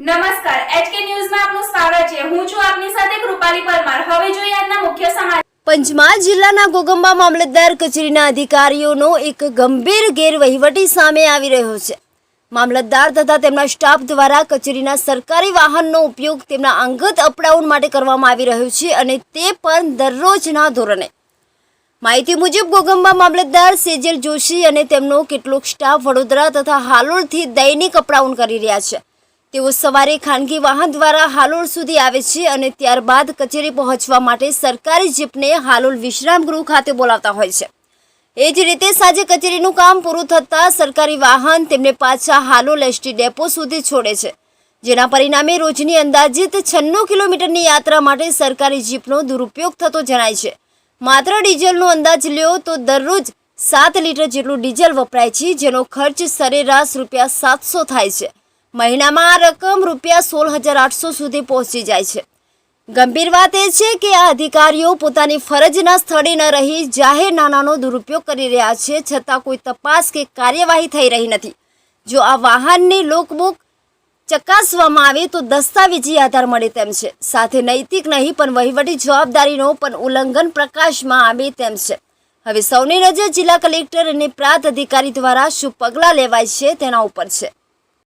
નમસ્કાર, એચકે ન્યૂઝમાં આપનું સ્વાગત છે. હું છું આપની સાથે કૃપાલી પરમાર. હવે જોઈએ આજના મુખ્ય સમાચાર. પંચમહાલ જિલ્લાના ગોગંબા મામલતદાર કચેરીના અધિકારીઓનો એક ગંભીર ગેરવહીવટી સામે આવી રહ્યો છે. મામલતદાર તથા તેમના સ્ટાફ દ્વારા કચેરીના સરકારી વાહનનો ઉપયોગ તેમના અંગત અપડાઉન માટે કરવામાં આવી રહ્યો છે અને તે પણ દરરોજના ધોરણે. માહિતી મુજબ, ગોગંબા મામલતદાર સેજલ જોશી અને તેમનો કેટલોક સ્ટાફ વડોદરા તથા હાલોલથી દૈનિક અપડાઉન કરી રહ્યા છે. તેઓ સવારે ખાનગી વાહન દ્વારા હાલોલ સુધી આવે છે અને ત્યારબાદ કચેરી પહોંચવા માટે સરકારી જીપને હાલોલ વિશ્રામ ગૃહ ખાતે બોલાવતા હોય છે. એ જ રીતે સાંજે કચેરીનું કામ પૂરું થતાં સરકારી વાહન તેમને પાછા હાલોલ એસટી ડેપો સુધી છોડે છે. જેના પરિણામે રોજની અંદાજિત છન્નું કિલોમીટરની યાત્રા માટે સરકારી જીપનો દુરુપયોગ થતો જણાય છે. માત્ર ડીઝલનો અંદાજ લ્યો તો દરરોજ સાત લીટર જેટલું ડીઝલ વપરાય છે, જેનો ખર્ચ સરેરાશ રૂપિયા સાતસો થાય છે. મહિનામાં રકમ રૂપિયા સોળ હજાર આઠસો સુધી પહોંચી જાય છે. ગંભીર વાત એ છે કે આ અધિકારીઓ પોતાની ફરજના સ્થળે ન રહી, જાહેર નાણાંનો દુરુપયોગ કરી રહ્યા છે, છતાં કોઈ તપાસ કે કાર્યવાહી થઈ રહી નથી. જો આ વાહનની લોકબુક ચકાસવામાં આવે તો દસ્તાવેજી આધાર મળે તેમ છે. સાથે નૈતિક નહીં, પણ વહીવટી જવાબદારીનો પણ ઉલ્લંઘન પ્રકાશમાં આવે તેમ છે. હવે સૌની નજર જિલ્લા કલેક્ટર અને પ્રાંત અધિકારી દ્વારા શું પગલાં લેવાય છે તેના ઉપર છે.